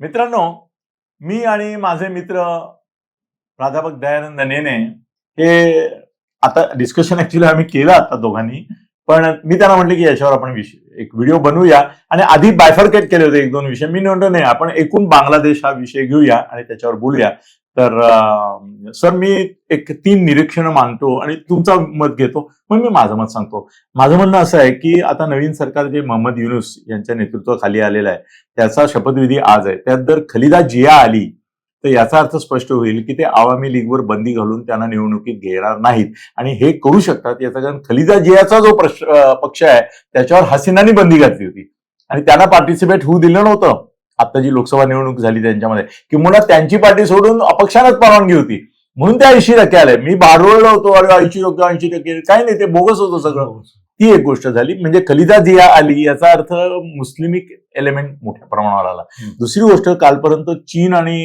मित्रांनो मी आणि माझे मित्र प्राध्यापक दयानंद नेने हे आता डिस्कशन ऍक्च्युली आम्ही केलं आता दोघांनी. पण मी त्यांना म्हटलं की याच्यावर आपण विषय एक व्हिडिओ बनवूया. आणि आधी बायफर्केट केले होते एक दोन विषय. मी म्हणतो नाही आपण एकूण बांगलादेश हा विषय घेऊया आणि त्याच्यावर बोलूया. तर सर मी एक तीन निरीक्षणं मांडतो आणि तुमचं मत घेतो. मग मी माझं मत सांगतो. माझं म्हणणं असं आहे की आता नवीन सरकार जे मोहम्मद युनुस यांच्या नेतृत्वाखाली आलेलं आहे त्याचा शपथविधी आज आहे. त्यात जर खलिदा जिया आली तर याचा अर्थ स्पष्ट होईल की ते आवामी लीगवर बंदी घालून त्यांना निवडणुकीत घेणार नाहीत. आणि हे करू शकतात याचा कारण खलिदा जियाचा जो प्रश- पक्ष आहे त्याच्यावर हसीनाने बंदी घातली होती. आणि त्यांना पार्टिसिपेट होऊ दिलं नव्हतं. आता जी लोकसभा निवडणूक झाली त्यांच्यामध्ये किंवा त्यांची पार्टी सोडून अपक्षानच परवानगी होती. म्हणून त्या ऐंशी टक्के आले. मी बारवळलो होतो अरे ऐंशी टक्के ऐंशी टक्के काही नाही ते बोगस होतं सगळं. ती एक गोष्ट झाली. म्हणजे खलिदा जिया आली याचा अर्थ मुस्लिमिक एलिमेंट मोठ्या प्रमाणावर आला. दुसरी गोष्ट कालपर्यंत चीन आणि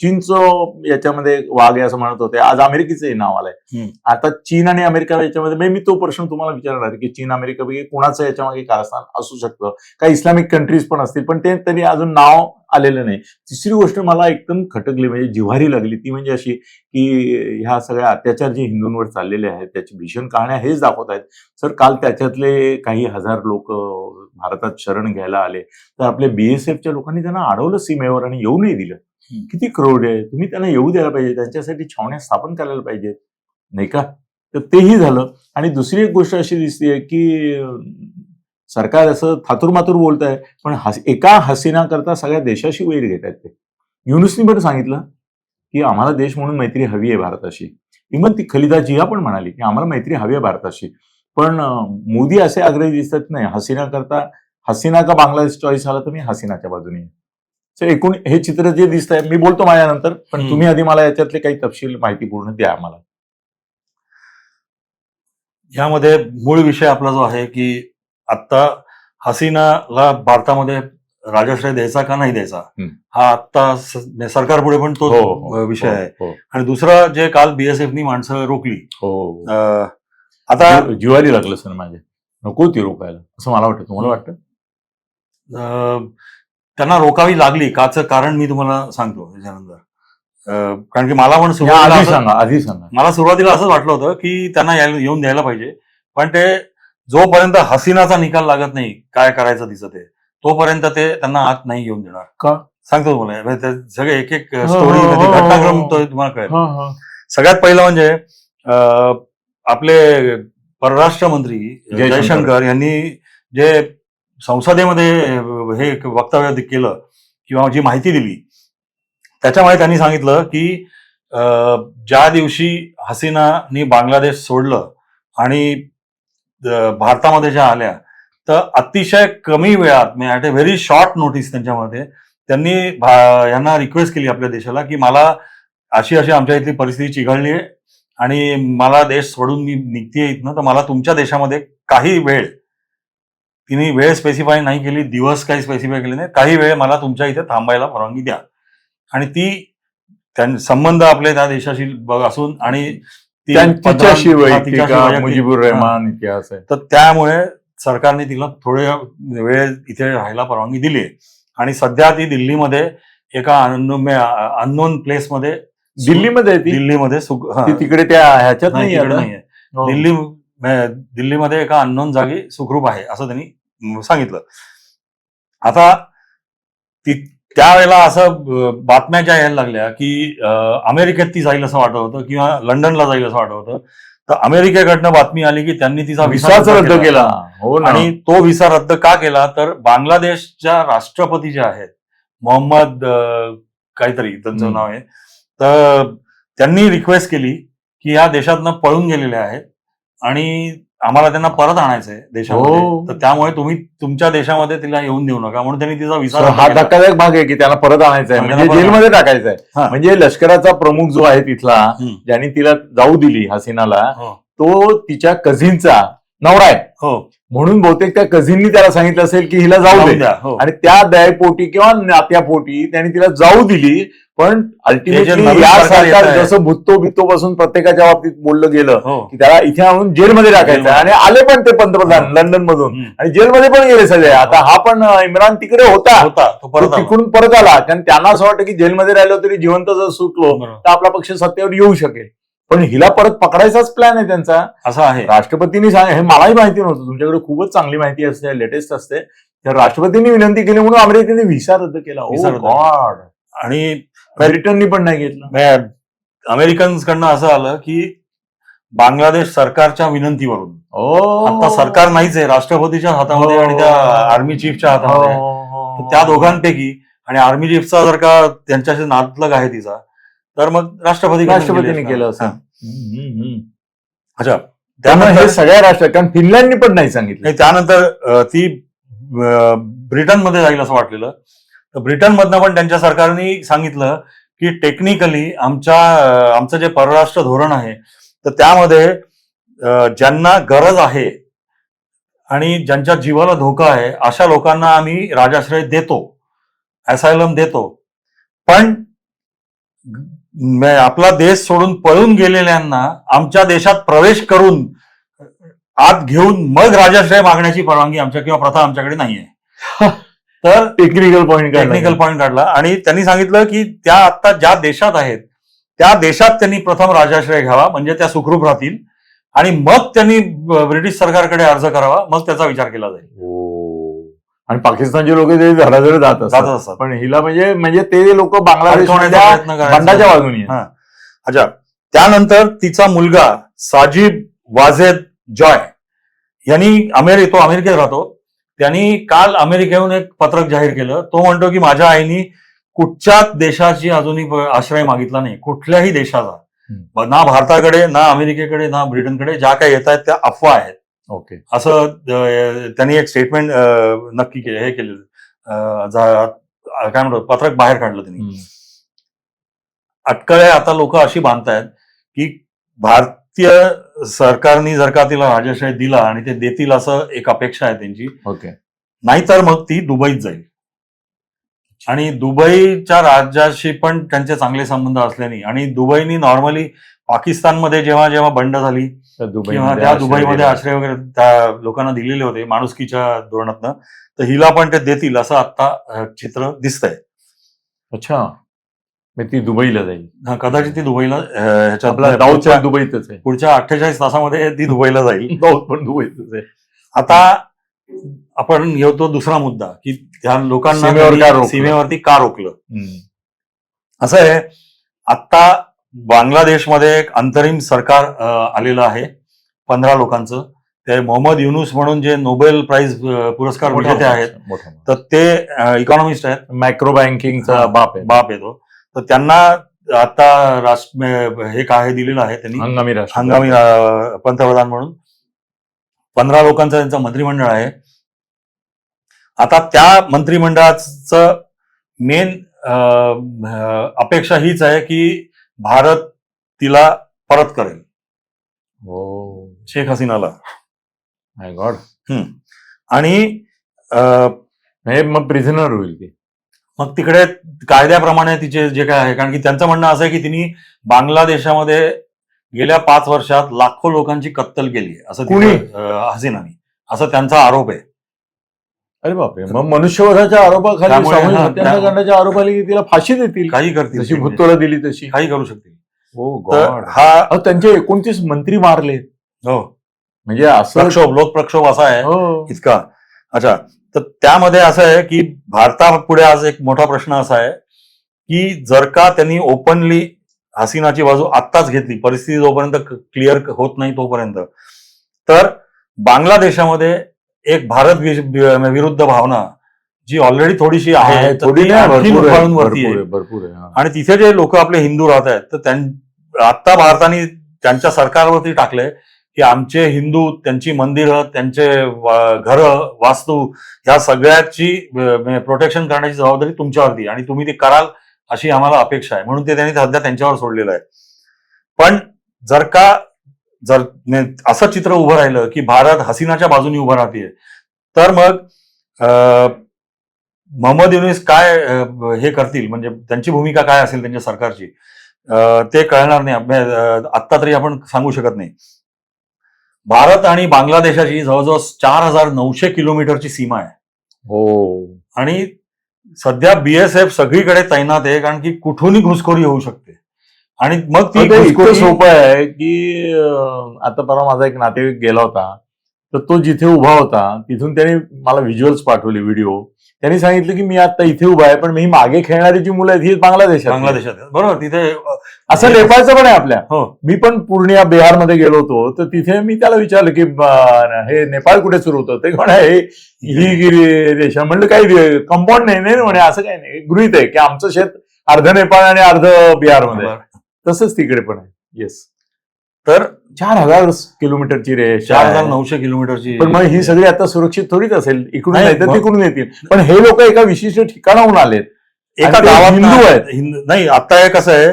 चीनचं याच्यामध्ये वाघ आहे असं म्हणत होते. आज अमेरिकेचं नाव आलंय. आता चीन आणि अमेरिका याच्यामध्ये म्हणजे मी तो प्रश्न तुम्हाला विचारणार आहे की चीन अमेरिका पैकी कोणाचं याच्यामागे कारस्थान असू शकतं? काही इस्लामिक कंट्रीज पण असतील पण ते तरी अजून नाव आलेलं नाही. तिसरी गोष्ट मला एकदम खटकली म्हणजे जिव्हारी लागली ती म्हणजे अशी की ह्या सगळ्या अत्याचार जे हिंदूंवर चाललेले आहेत त्याची भीषण कहाण्या हेच दाखवत आहेत. सर काल त्याच्यातले काही हजार लोक भारतात शरण घ्यायला आले. तर आपल्या बीएसएफच्या लोकांनी त्यांना अडवलं सीमेवर आणि येऊ नाही दिलं. किती क्रोड आहे. तुम्ही त्यांना येऊ द्यायला पाहिजे. त्यांच्यासाठी छावण्या स्थापन करायला पाहिजेत. नाही का? तर तेही झालं. आणि दुसरी एक गोष्ट अशी दिसते की सरकार असं थातूर मातूर बोलत आहे पण हस एका हसीना करता सगळ्या देशाशी वैर घेत आहेत ते युनुसनी पण सांगितलं की आम्हाला देश म्हणून मैत्री हवी आहे भारताशी इवन ती खलिदा जिया पण म्हणाली की आम्हाला मैत्री हवी आहे भारताशी पण मोदी असे आग्रही दिसत नाही हसीना करता हसीना का बांगलादेश चॉईस झाला तर मी हसीनाच्या बाजूने. तर एकूण हे चित्र जे दिसत आहे मी बोलतो माझ्यानंतर पण. तुम्ही आधी मला याच्यातले काही तपशील माहिती पूर्ण द्या आम्हाला यामध्ये मूळ विषय आपला जो आहे की आता हसीनाला भारतामध्ये राजाश्रय द्यायचा का नाही द्यायचा. हा आता स- म्हणजे सरकारपुढे पण तो हो, विषय आहे. हो. आणि दुसरं जे काल बीएसएफनी माणसं रोखली हो आता जीव- जिवारी लागलं सर माझे. नको ती रोखायला असं मला वाटतं. तुम्हाला वाटतं? त्यांना रोकावी लागली. काचं कारण मी तुम्हाला सांगतो त्याच्यानंतर. कारण की मला पण सुरुवातीला आधी सांगा मला सुरुवातीला असंच वाटलं होतं की त्यांना येऊन द्यायला पाहिजे. पण ते जोपर्यंत हसीनाचा निकाल लागत नाही काय करायचं दिसत आहे तोपर्यंत ते त्यांना आत नाही घेऊन देणार का? सांगतो तुम्हाला म्हणजे ते सगळे एक एक स्टोरी हो, हो, घटनाक्रम हो. तो तुम्हाला कळेल हा, हा. सगळ्यात पहिलं म्हणजे आपले परराष्ट्र मंत्री जयशंकर. यांनी जे संसदेमध्ये हे एक वक्तव्य केलं किंवा जी माहिती दिली त्याच्यामुळे त्यांनी सांगितलं की ज्या दिवशी हसीनानी बांगलादेश सोडलं आणि भारतामध्ये ज्या आल्या तर अतिशय कमी वेळात म्हणजे at a very short notice त्यांच्यामध्ये त्यांनी यांना रिक्वेस्ट केली आपल्या देशाला की मला अशी अशी आमच्या इथली परिस्थिती चिघळली आहे आणि मला देश सोडून मी निघतीये इथनं तर मला तुमच्या देशामध्ये काही वेळ तिने वेळ स्पेसिफाय नाही केली दिवस काही स्पेसिफाय केले नाही काही वेळ मला तुमच्या इथे थांबायला परवानगी द्या. आणि ती त्यां संबंध आपले त्या देशाशी असून आणि मुजीबुर. रहमान इतिहास आहे. तर त्यामुळे सरकारने तिला थोड्या वेळ इथे राहायला परवानगी दिली आणि सध्या ती दिल्लीमध्ये एका अननोन प्लेसमध्ये दिल्लीमध्ये दिल्लीमध्ये तिकडे त्या ह्याच्यात नाही. हो. दिल्ली दिल्लीमध्ये एका अननोन जागी सुखरूप आहे असं त्यांनी सांगितलं. आता ती त्यावेळेला असं बातम्या ज्या यायला लागल्या की अमेरिकेत ती जाईल असं वाटत होतं किंवा लंडनला जाईल असं वाटत होतं. तर अमेरिकेकडनं बातमी आली की त्यांनी तिचा विसाच रद्द केला. हो आणि तो विसा रद्द का केला? तर बांगलादेशच्या राष्ट्रपती जे आहेत मोहम्मद काहीतरी त्यांचं. नाव आहे. तर त्यांनी रिक्वेस्ट केली की या देशातनं पळून गेलेले आहेत. आणि आम्हाला त्यांना परत आणायचंय देशामध्ये हो. तर त्यामुळे तुम्ही तुमच्या देशामध्ये तिला येऊन देऊ नका म्हणून त्यांनी तिचा So, रद्द हा. धक्कादायक भाग आहे की त्याला परत आणायचा आहे म्हणजे परत जेलमध्ये टाकायचा आहे. म्हणजे लष्कराचा प्रमुख जो आहे तिथला हम्म. ज्यांनी तिला जाऊ दिली हसीनाला हो. तो तिच्या कझिनचा नवरा आहे. हो. म्हणून बहुतेक त्या कझिननी त्याला सांगितलं असेल की हिला जाऊ दे. द्या हो. आणि त्या दयापोटी किंवा नात्यापोटी त्यांनी तिला जाऊ दिली पण हे जे अल्टिमेटली नवीन या सरकार येत सरकार आहे. जसं भुत्तो बित्तो पासून प्रत्येकाच्या बाबतीत बोललं गेलं हो. की त्याला इथे आणून जेलमध्ये टाकायचं. आणि आले पण ते पंतप्रधान लंडन मधून. हम्म. आणि जेलमध्ये पण गेले सगळे. आता हा पण अं, इम्रान तिकडे होता. होता. तो तो परत आला. तिकडून परत आला. कारण त्यांना असं वाटतं की जेलमध्ये राहिलो तरी जिवंत जर सुटलो बरोबर. तर आपला पक्ष सत्तेवर येऊ शकेल. पण हिला परत पकडायचाच प्लॅन आहे त्यांचा. असं आहे. राष्ट्रपतींनी सांग हे मलाही माहिती नव्हतं. तुमच्याकडे खूपच चांगली माहिती असते लेटेस्ट असते. तर राष्ट्रपतींनी विनंती केली म्हणून अमेरिकेने व्हिसा रद्द केला. गॉड आणि ब्रिटननी पण नाही घेतलं. अमेरिकन्स कडनं असं आलं की बांगलादेश सरकारच्या विनंतीवरून. ओ आता सरकार नाहीच आहे राष्ट्रपतीच्या हातामध्ये आणि त्या आर्मी चीफच्या हातामध्ये त्या दोघांपैकी आणि आर्मी चीफचा जर का त्यांच्याशी नातलग आहे तिचा तर मग राष्ट्रपती राष्ट्रपतीने केलं असं हा. अच्छा. त्यामुळे हे सगळ्या राष्ट्र कारण फिनलँडनी पण नाही सांगितलं. नाही त्यानंतर ती ब्रिटनमध्ये जाईल असं वाटलेलं. तर ब्रिटनमधनं पण त्यांच्या सरकारने सांगितलं की टेक्निकली आमच्या आमचं जे परराष्ट्र धोरण आहे तर त्यामध्ये ज्यांना गरज आहे आणि ज्यांच्या जीवाला धोका आहे अशा लोकांना आम्ही राजाश्रय देतो असायलम देतो. पण म- आपला देश सोडून पळून गेलेल्यांना आमच्या देशात प्रवेश करून आत घेऊन मग राजाश्रय मागण्याची परवानगी आमच्या किंवा प्रथा आमच्याकडे नाहीये. तर टेक्निकल पॉईंट टेक्निकल पॉईंट काढला. आणि त्यांनी सांगितलं की त्या आता ज्या देशात आहेत त्या देशात त्यांनी प्रथम राजाश्रय घ्यावा म्हणजे त्या सुखरूप राहतील. आणि मग त्यांनी ब्रिटिश सरकारकडे अर्ज करावा मग त्याचा विचार केला जाईल. आणि पाकिस्तानचे लोक ते धडाधड जात असतात पण हिला म्हणजे म्हणजे ते लोक बांगलादेश. बंडाच्या बाजूने. हा. अच्छा त्यानंतर तिचा मुलगा साजिब वाजेद जॉय यांनी अमेरि तो अमेरिकेत राहतो त्यांनी काल अमेरिकेहून एक पत्रक जाहीर केलं तो म्हणतो की माझ्या आईनी कुठच्याच देशाची अजूनही आश्रय मागितला नाही कुठल्याही देशाचा. ना भारताकडे ना अमेरिकेकडे ना ब्रिटनकडे ज्या काही येत आहेत त्या अफवा आहेत ओके. असं त्यांनी एक स्टेटमेंट नक्की केलं हे जा- काय म्हणतो पत्रक बाहेर काढलं त्यांनी. अटकळे आता लोक अशी बांधतायत की भारतीय सरकारने जर का तिला राजाश्रय दिला आणि ते देतील असं एक अपेक्षा आहे त्यांची ओके. नाहीतर मग ती दुबईत जाईल. आणि दुबईच्या राज्याशी पण त्यांचे चांगले संबंध असल्याने आणि दुबईनी नॉर्मली पाकिस्तानमध्ये जेव्हा जेव्हा बंड झाली दुबई त्या दुबईमध्ये आश्रय वगैरे त्या लोकांना दिलेले होते माणुसकीच्या धोरणातनं. तर हिला पण ते देतील असं आता चित्र दिसतंय. अच्छा. मग ती दुबईला जाईल हा, कदाचित ती दुबईला ह्याच्यात दुबईतच आहे. पुढच्या अठ्ठेचाळीस तासामध्ये ती दुबईला जाईल. दाऊद पण दुबईतच आहे. आता आपण घेतो दुसरा मुद्दा की त्या लोकांना? सीमेवरती का रोखलं. असं आहे आता बांगलादेशमध्ये एक अंतरिम सरकार आलेलं आहे पंधरा लोकांचं. ते मोहम्मद युनुस म्हणून जे नोबेल प्राइज पुरस्कार विजेते आहेत तर ते इकॉनॉमिस्ट आहेत. मायक्रो बँकिंगचा. बाप आहे. बाप येतो तर त्यांना आता राष्ट्र हे काय दिलेलं आहे त्यांनी? हंगामी राष्ट्र हंगामी पंतप्रधान म्हणून. पंधरा लोकांचं त्यांचं मंत्रिमंडळ आहे. आता त्या मंत्रिमंडळाचं मेन अपेक्षा हीच आहे की भारत तिला परत करेल. हो. शेख हसीनाला. माय गॉड आणि हे मग प्रिझनर होईल ती. मग तिकडे कायद्याप्रमाणे तिचे जे काय आहे कारण की त्यांचं म्हणणं असं आहे की तिने बांगलादेशामध्ये गेल्या पाच वर्षात लाखो लोकांची कत्तल केली असं हसीनाने. असं त्यांचा आरोप आहे. अरे बापरे मग मनुष्यवधाच्या आरोपाखाली त्यामुळे सामूहिक हा, हत्याकांडाच्या आरोपाली तिला फाशी देतील. काही करतील जशी ते. भुत्तोला दिली तशी. काही करू शकतील. हो तर गॉड. हा त्यांचे एकोणतीस मंत्री मारले हो. म्हणजे असं प्रक्षोभ लोक प्रक्षोभ असा आहे. हो. इतका. अच्छा. तर त्यामध्ये असं आहे की भारतापुढे आज एक मोठा प्रश्न असा आहे की जर का त्यांनी ओपनली हसीनाची बाजू आत्ताच घेतली परिस्थिती जोपर्यंत क्लिअर होत नाही तोपर्यंत तर बांगलादेशामध्ये एक भारत विरुद्ध भावना जी ऑलरेडी थोडीशी आहे थोडी भरपूर वरती आहे. आणि तिथे जे लोक आपले हिंदू राहत आहेत तर त्यां आता भारताने त्यांच्या सरकारवरती टाकलंय की आमचे हिंदू त्यांची मंदिरं त्यांचे घर वास्तू ह्या सगळ्याची प्रोटेक्शन करण्याची जबाबदारी तुमच्यावरती आणि तुम्ही ते कराल अशी आम्हाला अपेक्षा आहे. म्हणून ते त्यांनी सध्या त्यांच्यावर सोडलेलं आहे. पण जर का जर असं चित्र उभं राहिलं की भारत हसीनाच्या बाजूने उभं राहते तर मग अं, मोहम्मद युनिस काय हे करतील? म्हणजे त्यांची भूमिका काय असेल त्यांच्या सरकारची? ते कळणार नाही. आत्ता तरी आपण सांगू शकत नाही. भारत आणि बांगलादेशाची जवळजवळ चार हजार नऊशे किलोमीटरची सीमा आहे. हो. आणि सध्या बीएसएफ सगळीकडे तैनात आहे कारण की कुठूनही घुसखोरी होऊ शकते. आणि मग ती इतकं सोपं आहे की आता परवा माझा एक नातेवाईक गेला होता. तर तो जिथे उभा होता तिथून त्याने मला व्हिज्युअल्स पाठवले व्हिडिओ त्यांनी सांगितलं की मी आता इथे उभा आहे पण मी मागे खेळणारी जी मुलं आहेत ही बांगलादेशात बांगलादेशात. बरोबर तिथे असं नेपाळचं पण आहे आपल्या. हो. मी पण पूर्णिया बिहारमध्ये गेलो होतो तर तिथे मी त्याला विचारलं की हे नेपाळ कुठे सुरू होतं? ते कोण आहे ही रेषा म्हणलं काही कंपाऊंड नाही नाही म्हणे असं काही नाही. गृहित आहे की आमचं शेत अर्ध नेपाळ आणि अर्ध बिहारमध्ये. तसंच तिकडे पण आहे. येस तर चार हजार किलोमीटरची रेष चार हजार. नऊशे किलोमीटरची. पण मग ही सगळी आता सुरक्षित थोडीच असेल. इकडून नाही, तर तिकडून येतील. पण हे लोक एका विशिष्ट ठिकाणाहून आलेत. एका गावात हिंदू आहेत. हिंदू- नाही आता हे कसं आहे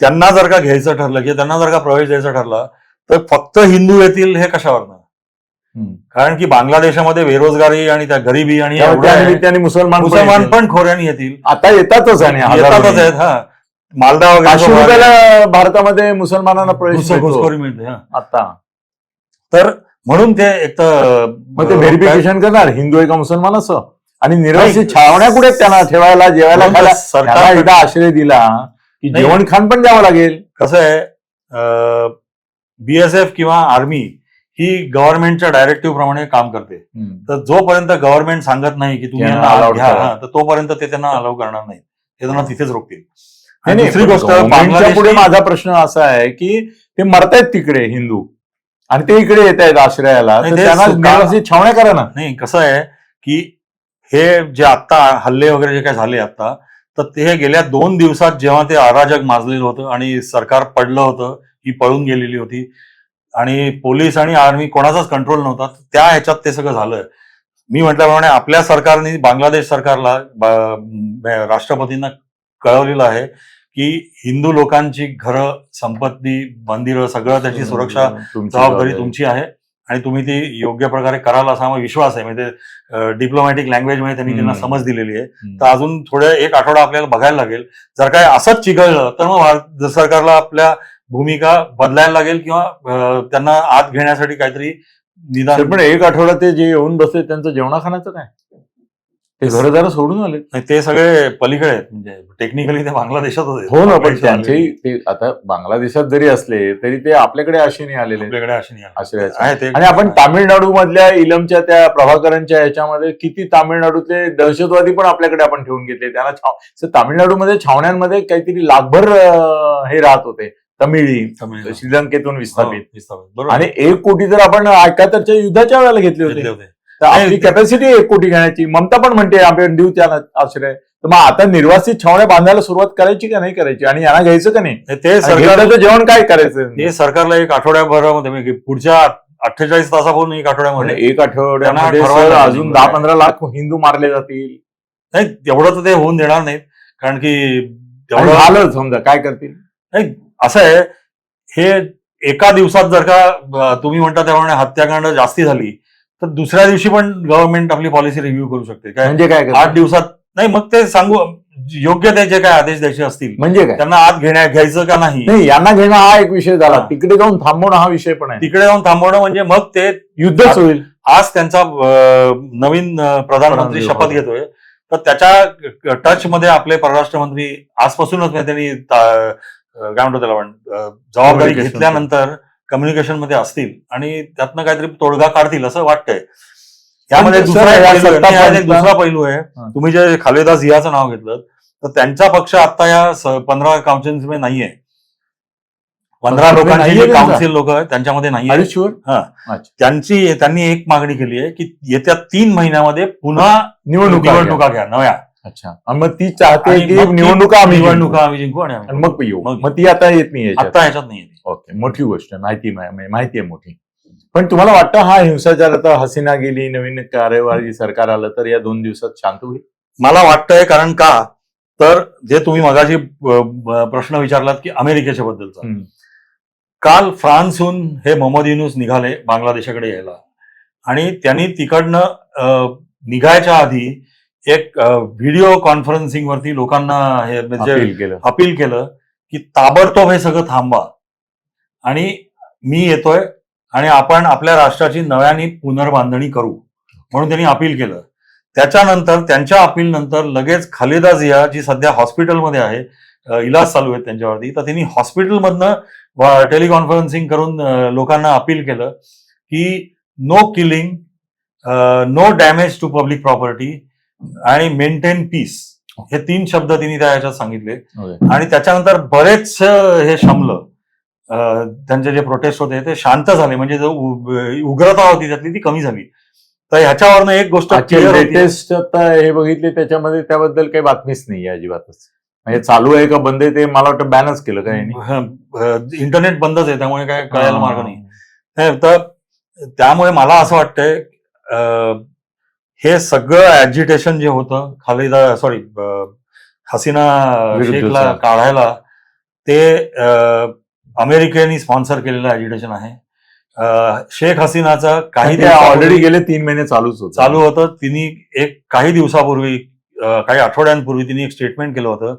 त्यांना जर का घ्यायचं ठरलं किंवा त्यांना जर का प्रवेश द्यायचा ठरला तर फक्त हिंदू येतील हे कशावरनं? हम्म. कारण की बांगलादेशामध्ये बेरोजगारी आणि त्या गरिबी आणि मुसलमान मुसलमान. पण खोऱ्याने येतील. आता येतातच आणि येतातच. आहेत हा. मालदा पाचशे वगैरे रुपयाला भारतामध्ये मुसलमानांना प्रवेश. घुसखोरी मिळते हा. आता. तर म्हणून ते एक तर मग ते व्हेरिफिकेशन करणार हिंदू आहे का मुसलमान असं. आणि निर्वासित नाही. छावण्या कुठे त्यांना ठेवायला जेवायला सरकार एकदा आश्रय दिला की. जेवण खाण पण द्यावं लागेल. कसं आहे बीएसएफ किंवा आर्मी ही गव्हर्नमेंटच्या डायरेक्टिव्ह प्रमाणे काम करते. तर जोपर्यंत गव्हर्नमेंट सांगत नाही की तुम्ही घ्या. हा, तर तोपर्यंत ते त्यांना अलाव करणार नाही ते त्यांना तिथेच रोखतील. नाही, दुसरी गोष्ट governmentच्या पुढे बांगलादेश माझा प्रश्न असा आहे की ते मरतायत तिकडे हिंदू. आणि ते इकडे येत आहेत आश्रयाला त्यांना छावण्या करा ना. नाही कसं आहे की हे जे आत्ता हल्ले वगैरे जे काय झाले आता तर ते गेल्या दोन दिवसात जेव्हा ते अराजक माजलेलं होतं आणि सरकार पडलं होतं ही पळून गेलेली होती आणि पोलीस आणि आर्मी कोणाचाच कंट्रोल नव्हता त्या ह्याच्यात ते सगळं झालं. मी म्हटल्याप्रमाणे आपल्या सरकारने बांगलादेश सरकारला राष्ट्रपतींना कळवलेलं आहे की हिंदू लोकांची घरं संपत्ती मंदिरं सगळं त्याची सुरक्षा जबाबदारी तुमची आहे आणि तुम्ही ती योग्य प्रकारे कराल असा आम्हाला विश्वास आहे. म्हणजे डिप्लोमॅटिक लँग्वेजमध्ये त्यांनी त्यांना. समज दिलेली आहे. तर अजून थोडे एक आठवडा आपल्याला बघायला लागेल. जर काय असंच चिघळलं तर मग भारत सरकारला आपल्या भूमिका बदलायला लागेल किंवा त्यांना आत घेण्यासाठी काहीतरी निदान पण एक आठवडा ते जे येऊन बसले त्यांचं जेवणा खाण्याचं काय? ते घर जरा सोडून आले. नाही, ते सगळे पलीकडे आहेत. म्हणजे टेक्निकली ते बांगलादेशातच आहेत. हो ना पण बांगलादेशात त्यांचे. ते आता बांगलादेशात जरी असले तरी ते आपल्याकडे आशेने आलेले. आपल्याकडे ते आणि आपण तामिळनाडू मधल्या इलमच्या त्या प्रभाकरांच्या ह्याच्यामध्ये किती तामिळनाडूतले दहशतवादी पण आपल्याकडे आपण ठेवून घेतले. सर, तामिळनाडूमध्ये छावण्यांमध्ये काहीतरी लाखभर हे राहत होते. तमिळी श्रीलंकेतून हो, विस्थापित. विस्थापित. बरोबर. आणि एक कोटी जर आपण एकाहत्तरच्या युद्धाच्या वेळेला होते. घेतले होते. तर आपली कॅपॅसिटी एक कोटी घेण्याची. ममता पण म्हणते आपण देऊ त्याला आश्रय. तर मग आता निर्वासित छावण्या बांधायला सुरुवात करायची का नाही करायची? आणि यांना घ्यायचं का नाही? ते आणि सरकार घेतलं तर जेवण काय करायचं? हे सरकारला एक आठवड्याभरामध्ये म्हणजे पुढच्या अठ्ठेचाळीस तासापासून एक आठवड्यामध्ये. एक लागेल. अजून दहा पंधरा लाख हिंदू मारले जातील. नाही तेवढं तर ते होऊन देणार नाहीत. कारण की तेवढं झालं समजा काय करतील? नाही असं आहे. हे एका दिवसात जर का तुम्ही म्हणता त्याप्रमाणे हत्याकांड जास्ती झाली तर दुसऱ्या दिवशी पण गव्हर्नमेंट आपली पॉलिसी रिव्ह्यू करू शकते. काय? म्हणजे काय आठ दिवसात नाही मग ते सांगू योग्य ते जे काय आदेश द्यायचे असतील म्हणजे काय? त्यांना आत घेण्या घ्यायचं का नाही? नाही यांना घेणं हा एक विषय झाला. तिकडे जाऊन थांबवणं हा विषय पण आहे. तिकडे जाऊन थांबवणं म्हणजे मग ते युद्धच होईल. आज त्यांचा नवीन प्रधानमंत्री शपथ. घेतोय. तर त्याच्या टच मध्ये आपले परराष्ट्र मंत्री आजपासूनच म्हणजे त्यांनी काय म्हणतो त्याला आपण? अं, जबाबदारी. घेतल्यानंतर कम्युनिकेशनमध्ये असतील आणि त्यातनं काहीतरी तोडगा काढतील असं वाटतंय. यामध्ये पण दुसरा पैलू आहे. नाही. तुम्ही जे खालेदा झियाचं नाव घेतलं तर त्यांचा पक्ष आता या पंधरा काउन्सिलमध्ये नाहीये. पंधरा लोकांची जी? काउन्सिल लोक आहेत त्यांच्यामध्ये शुअर त्यांची त्यांनी एक मागणी केली आहे की येत्या तीन महिन्यामध्ये पुन्हा निवडणुका निवडणुका घ्या नव्या. अच्छा. आणि मग ती चाहते आणि की मग ती निवडणुका आम्ही. निवडणुका आम्ही जिंकू आणि आम्ही आणि मग येऊ मग- मग ती आता येत नाही याच्यात. आता ह्याच्यात नाही ओके मोठी गोष्ट आहे माहिती मा- माहिती आहे मोठी. पण तुम्हाला वाटतं हा हिंसाचार आता हसीना गेली नवीन कार्यवाही सरकार आलं तर या दोन दिवसात शांत होईल? मला वाटतंय कारण का? तर जे तुम्ही मगाशी अ, प्रश्न विचारलात की अमेरिकेच्या बद्दलचा. हम्म. काल फ्रान्सहून हे मोहम्मद युनुस निघाले बांगलादेशाकडे यायला. आणि त्यांनी तिकडनं अं, निघायच्या आधी एक व्हिडिओ कॉन्फरन्सिंग वरती लोकांना हे म्हणजे अपील केलं. की ताबडतोब हे सगळं थांबा आणि मी येतोय आणि आपण आपल्या राष्ट्राची नव्याने पुनर्बांधणी करू म्हणून त्यांनी अपील केलं. त्याच्यानंतर त्यांच्या अपील नंतर लगेच खालिदा जिया जी सध्या हॉस्पिटलमध्ये आहे इलाज चालू आहे त्यांच्यावरती तर त्यांनी हॉस्पिटलमधनं टेलिकॉन्फरन्सिंग करून लोकांना अपील केलं की no killing no damage to public property आणि मेंटेन पीस हे तीन शब्द त्यांनी त्या याच्यात सांगितले. आणि त्याच्यानंतर बरेच हे शमलं. त्यांचे जे प्रोटेस्ट होते ते शांत झाले. म्हणजे जो उग्रता होती त्यातली ती कमी झाली. तर ह्याच्यावरनं एक गोष्ट. लेटेस्ट आता हे बघितले त्याच्यामध्ये त्याबद्दल काही बातमीच नाही अजिबातच. हे चालू आहे का बंद आहे ते मला वाटतं बॅनच केलं का यांनी? अ, इंटरनेट बंदच आहे त्यामुळे काय कळायला मार्ग नाही. तर त्यामुळे मला असं वाटतंय हे सगळं ऍजिटेशन जे होतं खालिदा सॉरी हसीना. शेखला काढायला ते अमेरिकेने स्पॉन्सर केलेलं ऍजिटेशन आहे. शेख हसीनाचं काही ऑलरेडी गेले तीन महिने चालूच होत. चालू होतं. तिने एक काही दिवसापूर्वी काही आठवड्यांपूर्वी तिने एक स्टेटमेंट केलं होतं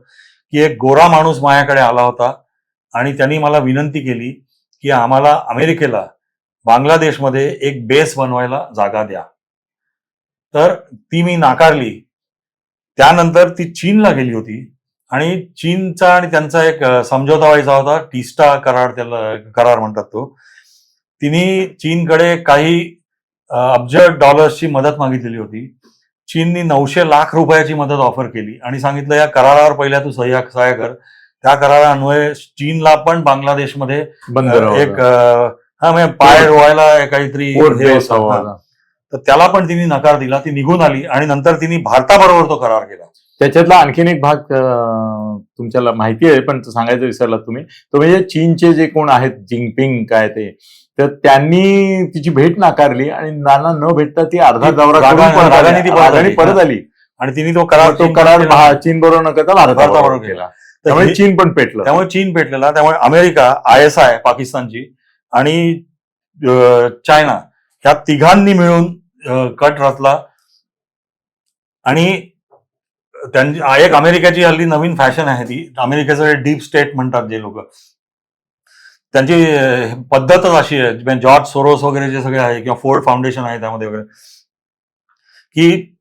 की एक गोरा माणूस माझ्याकडे आला होता आणि त्यांनी मला विनंती केली की आम्हाला अमेरिकेला बांगलादेशमध्ये एक बेस बनवायला जागा द्या. तर ती मी नाकारली. त्यानंतर ती चीनला गेली होती. आणि चीनचा आणि त्यांचा एक समझोता व्हायचा होता. टिस्टा करार त्याला करार म्हणतात तो. तिने चीनकडे काही अब्ज डॉलर्सची मदत मागितलेली होती. चीननी नऊशे लाख रुपयाची मदत ऑफर केली. आणि सांगितलं या करारावर पहिल्या तू सह्या सह्या कर. त्या करारान्वये चीनला पण बांगलादेशमध्ये एक हा म्हणजे पाय रोवायला काहीतरी होतं. तर त्याला पण तिने नकार दिला ती निघून आली आणि नंतर तिने भारताबरोबर तो करार केला. त्याच्यातला आणखीन एक भाग तुमच्याला माहिती आहे पण तो सांगायचं विसरलात तुम्ही. तो म्हणजे चीनचे जे कोण आहेत जिंगपिंग काय ते तर त्यांनी तिची भेट नाकारली आणि नाना न भेटता ती अर्धा दौरा परत आली. आणि तिने तो करार तो करार चीन बरोबर न करता भारताबरोबर केला. त्यामुळे चीन पण पेटलं. त्यामुळे चीन पेटलेला. त्यामुळे अमेरिका आय एस आय पाकिस्तानची आणि चायना ह्या तिघांनी मिळून कट रचला. आणि त्यांची एक अमेरिकेची हल्ली नवीन फॅशन आहे ती. अमेरिकेचं डीप स्टेट म्हणतात जे लोक. त्यांची पद्धतच अशी आहे. जॉर्ज सोरोस वगैरे जे सगळे आहे किंवा फोर्ड फाउंडेशन आहे त्यामध्ये वगैरे. की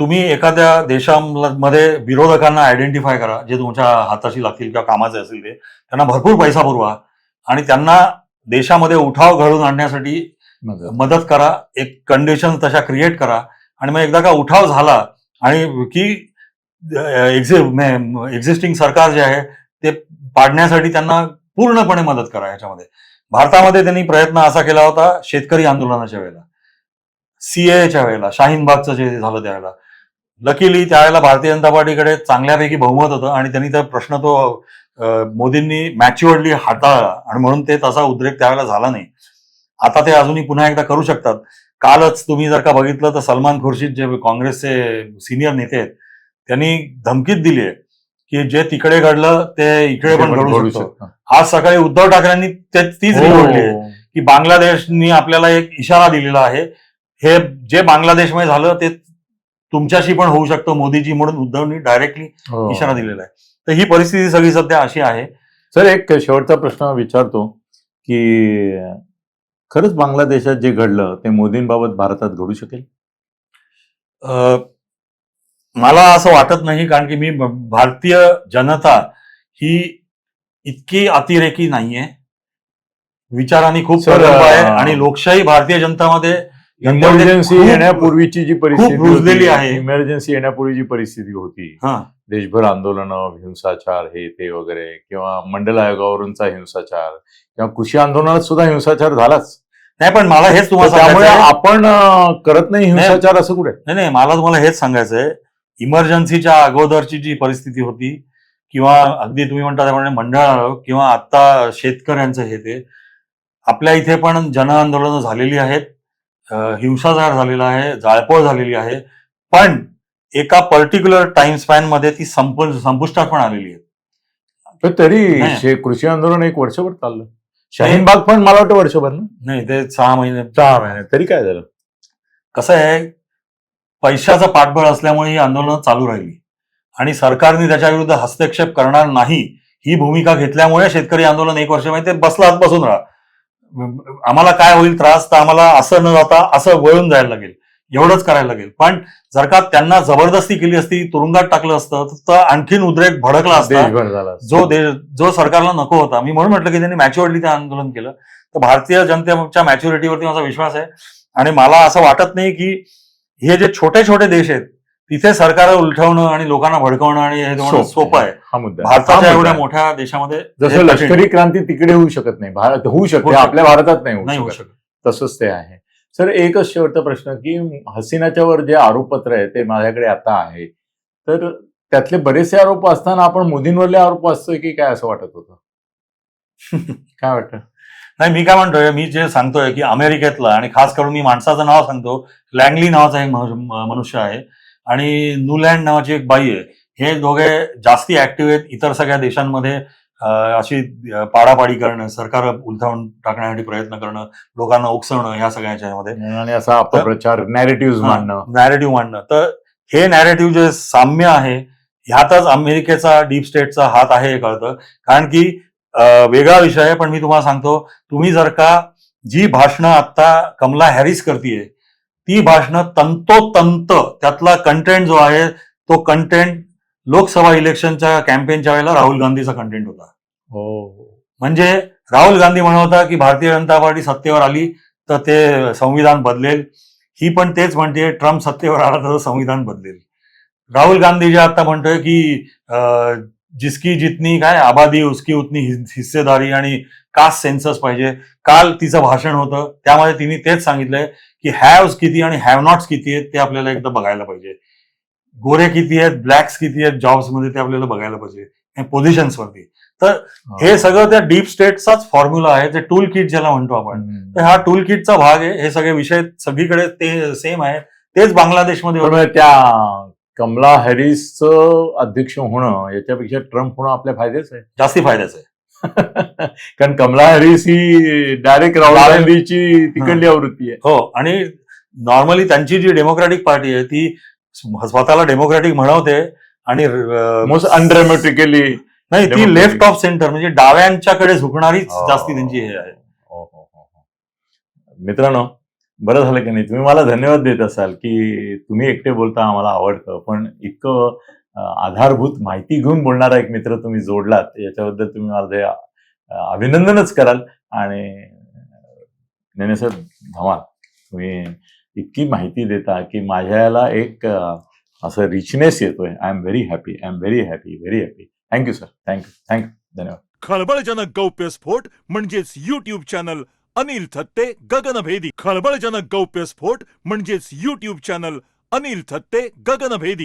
तुम्ही एखाद्या देशामध्ये विरोधकांना आयडेंटिफाय करा जे तुमच्या हाताशी लागतील किंवा कामाचे असतील ते. त्यांना भरपूर पैसा पुरवा. आणि त्यांना देशामध्ये उठाव घडवून आणण्यासाठी मदत. करा एक कंडिशन तशा क्रिएट करा. आणि मग एकदा का उठाव झाला आणि की एक्झिस्टिंग सरकार जे आहे ते पाडण्यासाठी त्यांना पूर्णपणे मदत करा याच्यामध्ये. भारतामध्ये त्यांनी प्रयत्न असा केला होता शेतकरी आंदोलनाच्या वेळेला. सीएच्या वेळेला शाहीनबागचं जे झालं त्यावेळेला. लकीली त्यावेळेला भारतीय जनता पार्टीकडे चांगल्यापैकी बहुमत होतं आणि त्यांनी तर प्रश्न तो मोदींनी मॅच्युअर्डली हाताळला. आणि म्हणून ते तसा उद्रेक त्यावेळेला झाला नाही. आता ते अजूनही पुन्हा एकदा करू शकतात. कालच तुम्ही जर का बघितलं तर सलमान खुर्शीद जे काँग्रेसचे सिनियर नेते आहेत त्यांनी धमकीत दिली आहे की जे तिकडे घडलं ते इकडे पण घडू शकतं. आज सकाळी उद्धव ठाकरेंनी ते- तीच हो. रिपोर्टली आहे की बांगलादेशनी आपल्याला एक इशारा दिलेला आहे. हे जे बांगलादेशमध्ये झालं ते तुमच्याशी पण होऊ शकतं मोदीजी म्हणून उद्धवनी डायरेक्टली हो. इशारा दिलेला आहे. तर ही परिस्थिती सगळी सध्या अशी आहे. सर एक शेवटचा प्रश्न विचारतो की खरंच बांगलादेशात जे घडलं ते मोदींबाबत भारतात घडू शकेल? मला असं वाटत नाही कारण की मी भारतीय जनता ही इतकी अतिरेकी नाहीये. विचारांनी खूप आहे आणि लोकशाही भारतीय जनतामध्ये इमर्जन्सी येण्यापूर्वीची जी परिस्थिती रुजलेली आहे. इमर्जन्सी येण्यापूर्वी जी परिस्थिती होती हा. देशभर आंदोलनं हिंसाचार हे ते वगैरे किंवा मंडल आयोगावरूनचा हिंसाचार किंवा कृषी आंदोलनात सुद्धा हिंसाचार झालाच. नाही पण मला हेच तुम्हाला त्यामुळे सांगायचं आहे. आपण अं, करत नाही हिंसाचार असं कुठे? नाही नाही मला तुम्हाला हेच सांगायचंय. इमर्जन्सीच्या अगोदरची जी परिस्थिती होती किंवा अगदी तुम्ही म्हणता त्याप्रमाणे मंडळ आयोग किंवा आता शेतकऱ्यांचं हे ते आपल्या इथे पण जन आंदोलनं झालेली आहेत. अं, हिंसाचार झालेला आहे जाळपोळ झालेली आहे. पण एका पर्टिक्युलर टाइम स्पॅनमध्ये ती संपु संपुष्टात पण आलेली आहे पण तरी नाही. शे- कृषी आंदोलन एक वर्षभर चाललं. शाहीनबाग पण मला वाटतं वर्षभर ना? नाही ते सहा महिने सहा महिने. तरी काय झालं? कसं आहे पैशाचं पाठबळ असल्यामुळे ही आंदोलनं चालू राहिली. आणि सरकारने त्याच्या विरुद्ध हस्तक्षेप करणार नाही ही भूमिका घेतल्यामुळे शेतकरी आंदोलन एक वर्ष माहिती बसलाच बसून राहा. आम्हाला काय होईल त्रास तर आम्हाला असं न जाता असं वळून जायला लागेल. एवढंच करायला लागेल. पण जर का त्यांना जबरदस्ती केली असती तुरुंगात टाकलं असतं तर आणखीन उद्रेक भडकला असता. जो दे जो सरकारला नको होता. मी म्हणून म्हटलं की त्यांनी मॅच्युअरली ते आंदोलन केलं. तर भारतीय जनतेच्या मॅच्युरिटीवरती माझा विश्वास आहे. आणि मला असं वाटत नाही की हे जे छोटे छोटे देश आहेत तिथे सरकार उलटवणं आणि लोकांना भडकवणं आणि हे सोपं आहे. हा मुद्दा भारताच्या एवढ्या. मोठ्या देशामध्ये जसं लष्करी क्रांती तिकडे होऊ शकत नाही. भारत होऊ शकते. आपल्या भारतात नाही होऊ शकत. तसंच ते आहे. सर एकच शेवटचा प्रश्न की हसीनाच्या वर जे आरोपपत्र आहे ते माझ्याकडे आता आहे. तर त्यातले बरेचसे आरोप असताना आपण मोदींवरले आरोप असतोय की काय असं वाटत होतं? काय वाटतं? नाही मी काय म्हणतोय मी जे सांगतोय की अमेरिकेतला आणि खास करून मी माणसाचं नाव सांगतो लँगली नावाचा एक मनुष्य आहे आणि न्यूलँड नावाची एक बाई आहे. हे दोघे जास्ती ऍक्टिव्ह आहेत इतर सगळ्या देशांमध्ये. अशी पाडापाडी करणं सरकार उलथावून टाकण्यासाठी प्रयत्न करणं लोकांना उकसवणं ह्या सगळ्याच्या मध्ये आणि असा अपप्रचार नॅरेटिव्ह मांडणं. नॅरेटिव्ह मांडणं. तर हे नॅरेटिव्ह जे साम्य आहे ह्यातच अमेरिकेचा डीप स्टेटचा हात आहे हे कळतं. कारण की वेगळा विषय आहे पण मी तुम्हाला सांगतो तुम्ही जर का जी भाषणं आता कमला हॅरिस करतीये ती भाषणं तंतोतंत त्यातला कंटेंट जो आहे तो कंटेंट लोकसभा इलेक्शनच्या कॅम्पेनच्या वेळेला राहुल गांधीचा कंटेंट होता. हो. म्हणजे राहुल गांधी म्हणत होता की भारतीय जनता पार्टी सत्तेवर आली तर ते संविधान बदलेल. ही पण तेच म्हणते ट्रम्प सत्तेवर आला तर संविधान बदलेल. राहुल गांधी जे आता म्हणतोय की जिसकी जितनी काय आबादी उसकी उतनी हिस- हिस्सेदारी आणि कास्ट सेन्सस पाहिजे. काल तिचं भाषण होतं. त्यामध्ये तिने तेच सांगितलंय की हॅव्स किती आणि हॅव नॉट्स किती आहेत ते आपल्याला एकदा बघायला पाहिजे. गोरे किती आहेत ब्लॅक्स किती आहेत जॉब्समध्ये ते आपल्याला बघायला पाहिजे पोझिशन्स वरती. हे. सगळं त्या डीप स्टेटचाच फॉर्म्युला आहे ते टूल किट ज्याला म्हणतो आपण. तर हा टूल किटचा भाग आहे हे सगळे विषय सगळीकडे ते सेम आहे. तेच बांगलादेशमध्ये त्या कमला हॅरिसचं अध्यक्ष होणं याच्यापेक्षा ट्रम्प होणं आपल्या फायदेच आहे. जास्ती फायद्याचं आहे. कारण कमला हॅरिस ही डायरेक्ट राहुल गांधीची तिकडली आवृत्ती आहे. हो आणि नॉर्मली त्यांची जी डेमोक्रॅटिक पार्टी आहे ती स्वतःला डेमोक्रॅटिक म्हणवते आणि मोस्ट अनड्रेमॅटिकली नाही ती. लेफ्ट ऑफ सेंटर म्हणजे डाव्यांच्याकडे झुकणारीच जास्ती त्यांची हे आहे. मित्रांनो बरं झालं की नाही? तुम्ही मला धन्यवाद देत असाल की तुम्ही एकटे बोलता आम्हाला आवडतं. पण इतकं आधारभूत माहिती घेऊन बोलणारा एक मित्र तुम्ही जोडलात याच्याबद्दल तुम्ही माझे अभिनंदनच कराल. आणि नेने सर धमाल तुम्ही इतकी माहिती देता की माझ्याला एक असं रिचनेस येतोय. I am very happy I am very happy very happy thank you sir thank you thank you धन्यवाद. खळबळजनक गौप्यस्फोट म्हणजेच युट्यूब चॅनल अनिल थत्ते गगनभेदी. खळबळजनक गौप्यस्फोट म्हणजेच युट्यूब चॅनल अनिल थत्ते गगनभेदी.